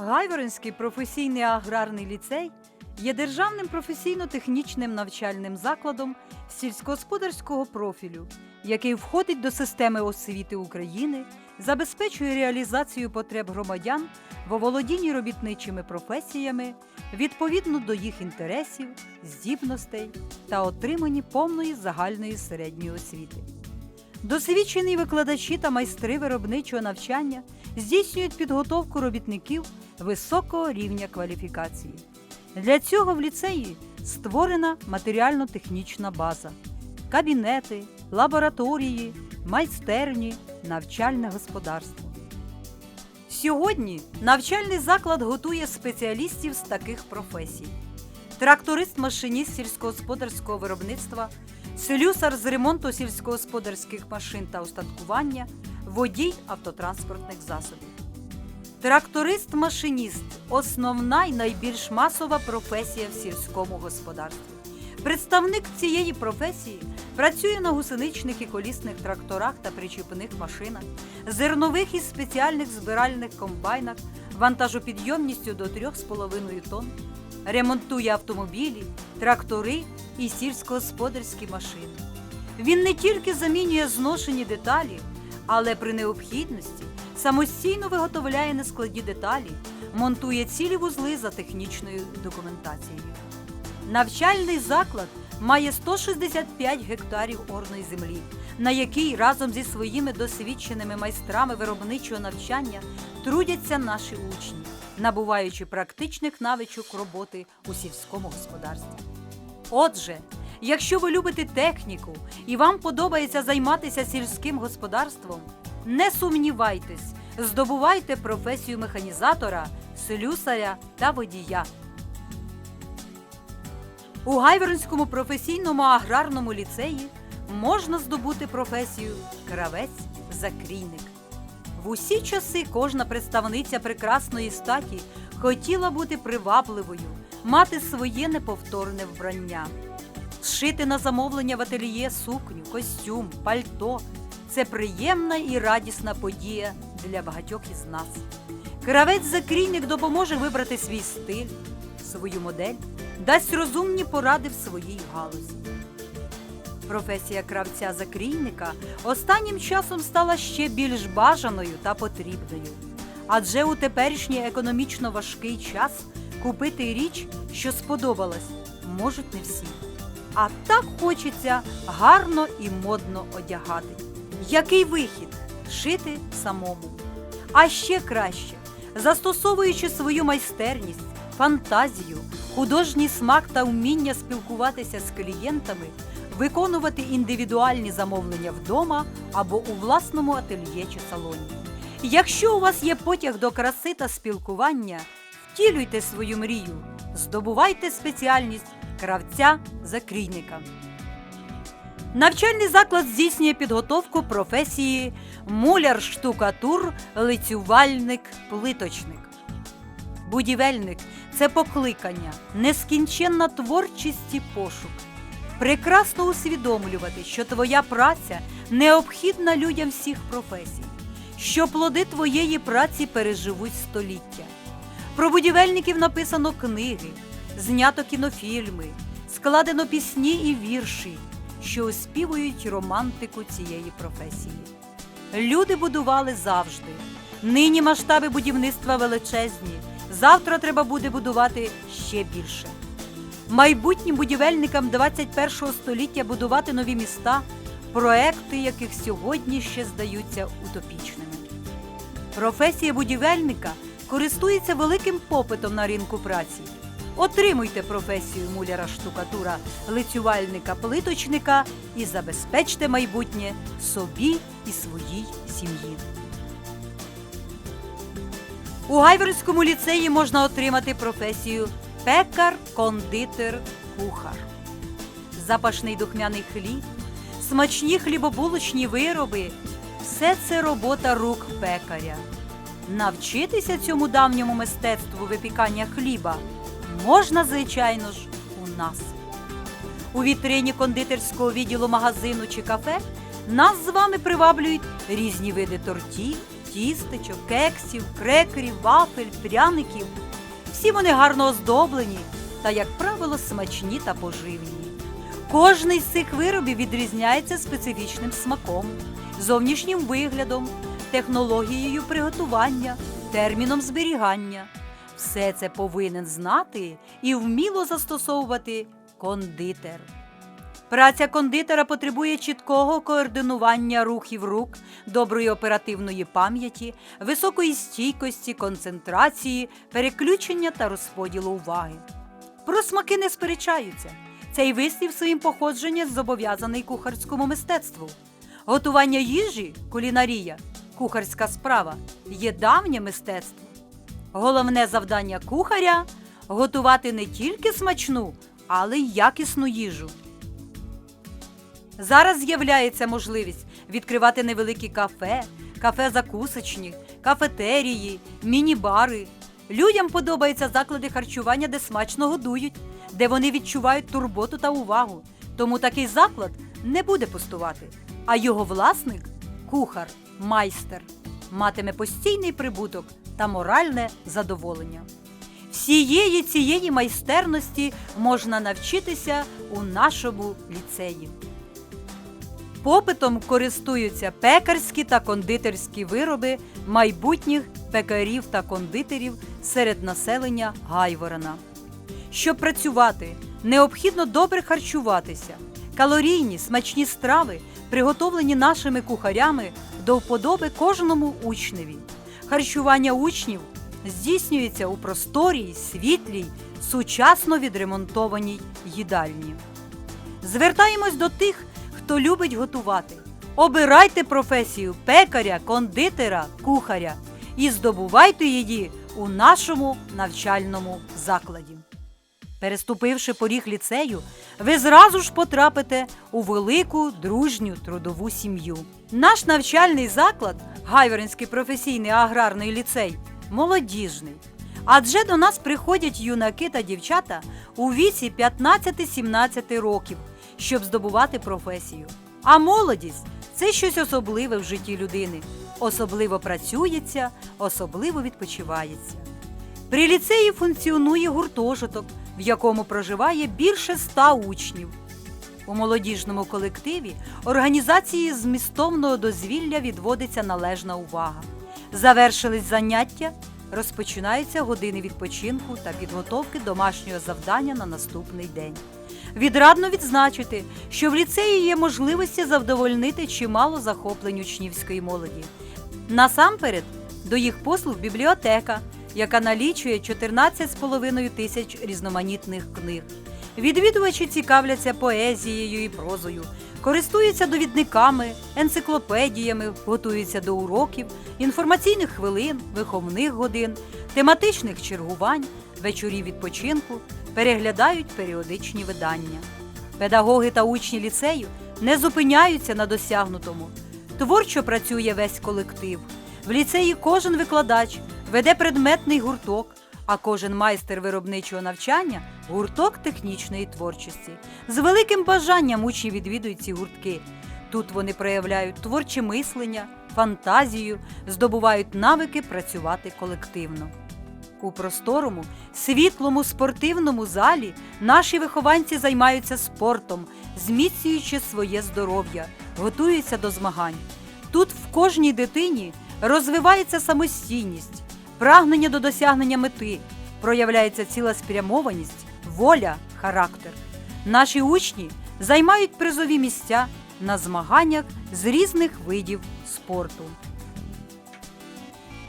Гайворонський професійний аграрний ліцей є державним професійно-технічним навчальним закладом сільськогосподарського профілю, який входить до системи освіти України, забезпечує реалізацію потреб громадян в оволодінні робітничими професіями відповідно до їх інтересів, здібностей та отриманні повної загальної середньої освіти. Досвідчені викладачі та майстри виробничого навчання здійснюють підготовку робітників високого рівня кваліфікації. Для цього в ліцеї створена матеріально-технічна база, кабінети, лабораторії, майстерні, навчальне господарство. Сьогодні навчальний заклад готує спеціалістів з таких професій: тракторист-машиніст сільськогосподарського виробництва, слюсар з ремонту сільськогосподарських машин та устаткування, водій автотранспортних засобів. Тракторист-машиніст основна й найбільш масова професія в сільському господарстві. Представник цієї професії працює на гусеничних і колісних тракторах та причіпних машинах, зернових і спеціальних збиральних комбайнах вантажопідйомністю до 3,5 тонн, ремонтує автомобілі, трактори і сільськогосподарські машини. Він не тільки замінює зношені деталі, але при необхідності самостійно виготовляє на складі деталі, монтує цілі вузли за технічною документацією. Навчальний заклад має 165 гектарів орної землі, на якій разом зі своїми досвідченими майстрами виробничого навчання трудяться наші учні, набуваючи практичних навичок роботи у сільському господарстві. Отже, якщо ви любите техніку і вам подобається займатися сільським господарством, не сумнівайтесь, здобувайте професію механізатора, слюсаря та водія. У Гайворонському професійному аграрному ліцеї можна здобути професію кравець-закрійник. В усі часи кожна представниця прекрасної статі хотіла бути привабливою, мати своє неповторне вбрання. Зшити на замовлення в ательє сукню, костюм, пальто це приємна і радісна подія для багатьох із нас. Кравець-закрійник допоможе вибрати свій стиль, свою модель, дасть розумні поради в своїй галузі. Професія кравця-закрійника останнім часом стала ще більш бажаною та потрібною. Адже у теперішній економічно важкий час купити річ, що сподобалась, можуть не всі. А так хочеться гарно і модно одягати. Який вихід? Шити самому. А ще краще, застосовуючи свою майстерність, фантазію, художній смак та вміння спілкуватися з клієнтами, виконувати індивідуальні замовлення вдома або у власному ательє чи салоні. Якщо у вас є потяг до краси та спілкування, втілюйте свою мрію, здобувайте спеціальність кравця-закрійника. Навчальний заклад здійснює підготовку професії муляр-штукатур, лицювальник, плиточник. Будівельник це покликання, нескінченна творчість і пошук. Прекрасно усвідомлювати, що твоя праця необхідна людям всіх професій, що плоди твоєї праці переживуть століття. Про будівельників написано книги, знято кінофільми, складено пісні і вірші, що оспівують романтику цієї професії. Люди будували завжди. Нині масштаби будівництва величезні. Завтра треба буде будувати ще більше. Майбутнім будівельникам 21 століття будувати нові міста, проекти яких сьогодні ще здаються утопічними. Професія будівельника користується великим попитом на ринку праці. Отримуйте професію муляра штукатура, лицювальника, плиточника і забезпечте майбутнє собі і своїй сім'ї. У Гайворонському ліцеї можна отримати професію пекар, кондитер, кухар. Запашний духмяний хліб, смачні хлібобулочні вироби все це робота рук пекаря. Навчитися цьому давньому мистецтву випікання хліба можна, звичайно ж, у нас. У вітрині кондитерського відділу магазину чи кафе нас з вами приваблюють різні види тортів, тістечок, кексів, крекерів, вафель, пряників. Всі вони гарно оздоблені та, як правило, смачні та поживні. Кожний з цих виробів відрізняється специфічним смаком, зовнішнім виглядом, технологією приготування, терміном зберігання. Все це повинен знати і вміло застосовувати кондитер. Праця кондитера потребує чіткого координування рухів рук, доброї оперативної пам'яті, високої стійкості, концентрації, переключення та розподілу уваги. Про смаки не сперечаються. Цей вислів своїм походженням зобов'язаний кухарському мистецтву. Готування їжі, кулінарія, кухарська справа є давнє мистецтво. Головне завдання кухаря готувати не тільки смачну, але й якісну їжу. Зараз з'являється можливість відкривати невеликі кафе, кафе-закусочні, кафетерії, міні-бари. Людям подобаються заклади харчування, де смачно годують, де вони відчувають турботу та увагу. Тому такий заклад не буде пустувати. А його власник кухар, майстер, матиме постійний прибуток та моральне задоволення. Всієї цієї майстерності можна навчитися у нашому ліцеї. Попитом користуються пекарські та кондитерські вироби майбутніх пекарів та кондитерів серед населення Гайворона. Щоб працювати, необхідно добре харчуватися. Калорійні смачні страви, приготовлені нашими кухарями до вподоби кожному учневі. Харчування учнів здійснюється у просторій, світлій, сучасно відремонтованій їдальні. Звертаємось до тих, хто любить готувати. Обирайте професію пекаря, кондитера, кухаря і здобувайте її у нашому навчальному закладі. Переступивши поріг ліцею, ви зразу ж потрапите у велику дружню трудову сім'ю. Наш навчальний заклад, Гайворинський професійний аграрний ліцей, молодіжний. Адже до нас приходять юнаки та дівчата у віці 15-17 років, щоб здобувати професію. А молодість це щось особливе в житті людини. Особливо працюється, особливо відпочивається. При ліцеї функціонує гуртожиток, в якому проживає більше ста учнів. У молодіжному колективі організації змістовного дозвілля відводиться належна увага. Завершились заняття, розпочинаються години відпочинку та підготовки домашнього завдання на наступний день. Відрадно відзначити, що в ліцеї є можливості завдовольнити чимало захоплень учнівської молоді. Насамперед, до їх послуг бібліотека, яка налічує 14,5 тисяч різноманітних книг. Відвідувачі цікавляться поезією і прозою, користуються довідниками, енциклопедіями, готуються до уроків, інформаційних хвилин, виховних годин, тематичних чергувань, вечорів відпочинку, переглядають періодичні видання. Педагоги та учні ліцею не зупиняються на досягнутому. Творчо працює весь колектив. В ліцеї кожен викладач веде предметний гурток, а кожен майстер виробничого навчання гурток технічної творчості. З великим бажанням учні відвідують ці гуртки. Тут вони проявляють творче мислення, фантазію, здобувають навики працювати колективно. У просторому, світлому спортивному залі наші вихованці займаються спортом, зміцнюючи своє здоров'я, готуються до змагань. Тут в кожній дитині розвивається самостійність, прагнення до досягнення мети, проявляється цілеспрямованість, воля, характер. Наші учні займають призові місця на змаганнях з різних видів спорту.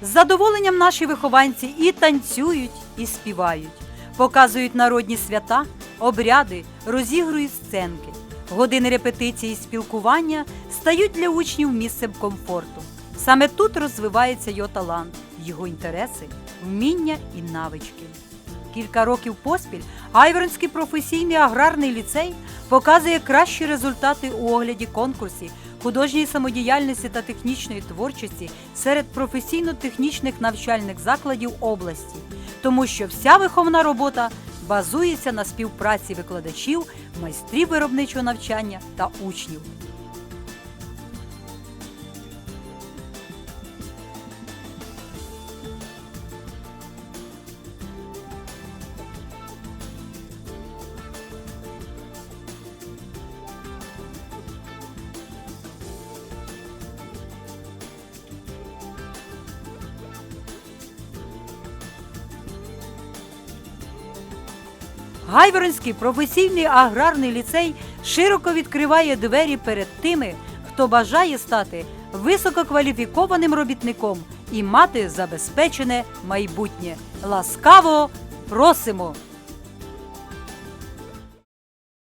З задоволенням наші вихованці і танцюють, і співають, показують народні свята, обряди, розігрують сценки. Години репетиції і спілкування стають для учнів місцем комфорту. Саме тут розвивається його талант, його інтереси, вміння і навички. Кілька років поспіль Гайворонський професійний аграрний ліцей показує кращі результати у огляді конкурсів художньої самодіяльності та технічної творчості серед професійно-технічних навчальних закладів області, тому що вся виховна робота базується на співпраці викладачів, майстрів виробничого навчання та учнів. Гайворонський професійний аграрний ліцей широко відкриває двері перед тими, хто бажає стати висококваліфікованим робітником і мати забезпечене майбутнє. Ласкаво просимо!